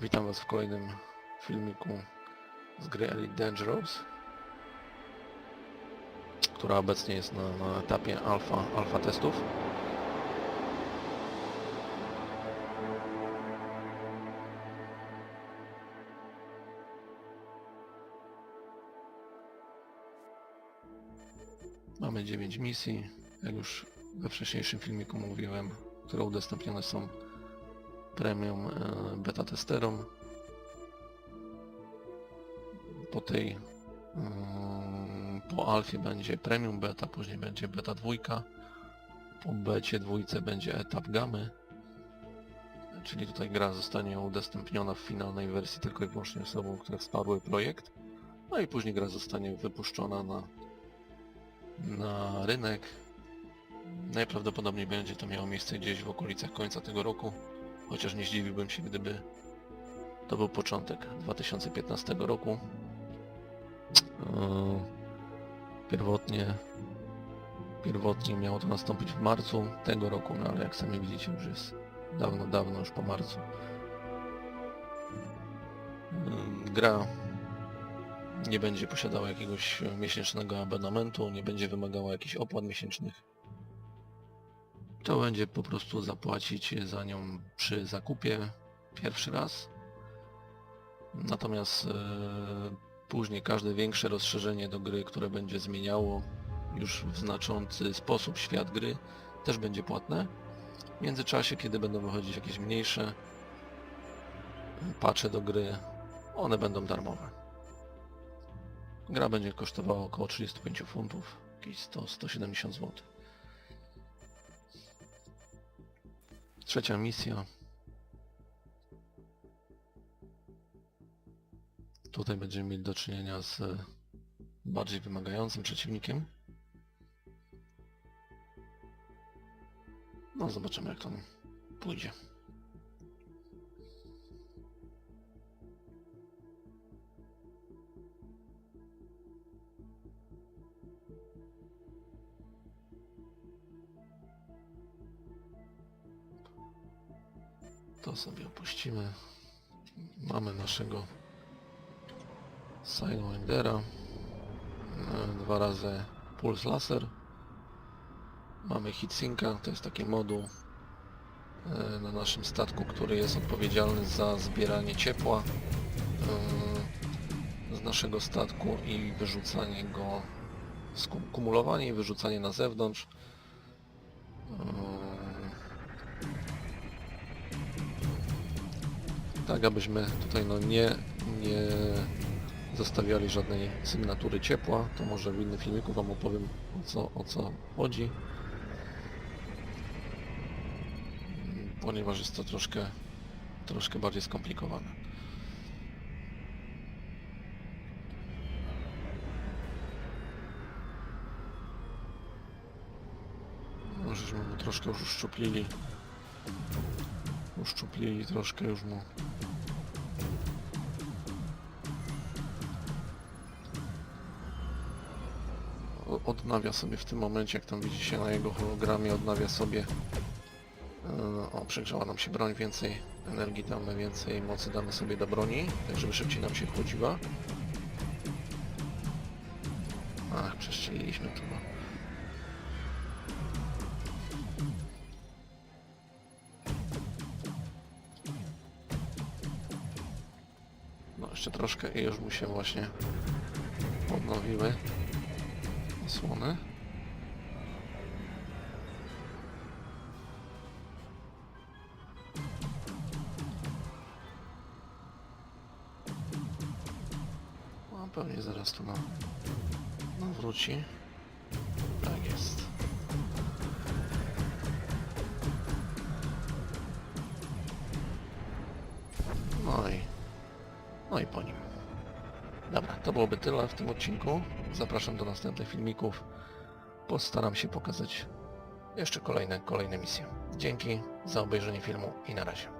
Witam Was w kolejnym filmiku z gry Elite Dangerous, która obecnie jest na, na etapie alfa, alfa testów. Mamy 9 misji, jak już we wcześniejszym filmiku mówiłem, które udostępnione są premium e, beta testerom. Po tej mm, po alfie będzie premium beta, później będzie beta dwójka. Po becie dwójce będzie etap gamy. Czyli tutaj gra zostanie udostępniona w finalnej wersji tylko i wyłącznie osobom, które wsparły projekt. No i później gra zostanie wypuszczona na, na rynek. Najprawdopodobniej będzie to miało miejsce gdzieś w okolicach końca tego roku. Chociaż nie zdziwiłbym się, gdyby to był początek 2015 roku. Eee, Pierwotnie, pierwotnie miało to nastąpić w marcu tego roku, no ale jak sami widzicie już jest dawno, dawno już po marcu. Eee, Gra nie będzie posiadała jakiegoś miesięcznego abonamentu, nie będzie wymagała jakichś opłat miesięcznych. To będzie po prostu zapłacić za nią przy zakupie pierwszy raz. Natomiast e, później każde większe rozszerzenie do gry, które będzie zmieniało już w znaczący sposób świat gry, też będzie płatne. W międzyczasie, kiedy będą wychodzić jakieś mniejsze patche do gry, one będą darmowe. Gra będzie kosztowała około 35 funtów, jakieś 100-170 zł. Trzecia misja. Tutaj będziemy mieli do czynienia z e, bardziej wymagającym przeciwnikiem. No zobaczymy jak to pójdzie. To sobie opuścimy. Mamy naszego Sidewindera. E, Dwa razy puls laser. Mamy heatsinka, to jest taki moduł e, na naszym statku, który jest odpowiedzialny za zbieranie ciepła e, z naszego statku i wyrzucanie go, skum- kumulowanie i wyrzucanie na zewnątrz. Tak abyśmy tutaj no nie, nie zostawiali żadnej sygnatury ciepła, to może w innym filmiku Wam opowiem o co, o co chodzi. Ponieważ jest to troszkę, troszkę bardziej skomplikowane. No, żeśmy mu troszkę już uszczuplili. Uszczuplili troszkę już mu odnawia sobie w tym momencie, jak tam widzicie na jego hologramie, odnawia sobie e, o, przegrzała nam się broń, więcej energii damy, więcej mocy damy sobie do broni, tak żeby szybciej nam się chłodziła. Ach, przeszczeliliśmy to. No. No jeszcze troszkę i już mu się właśnie odnowiły osłony. No pewnie zaraz tu nam, nam wróci. Tak jest. No i, no i po nim. Dobra, to byłoby tyle w tym odcinku. Zapraszam do następnych filmików. Postaram się pokazać jeszcze kolejne, kolejne misje. Dzięki za obejrzenie filmu i na razie.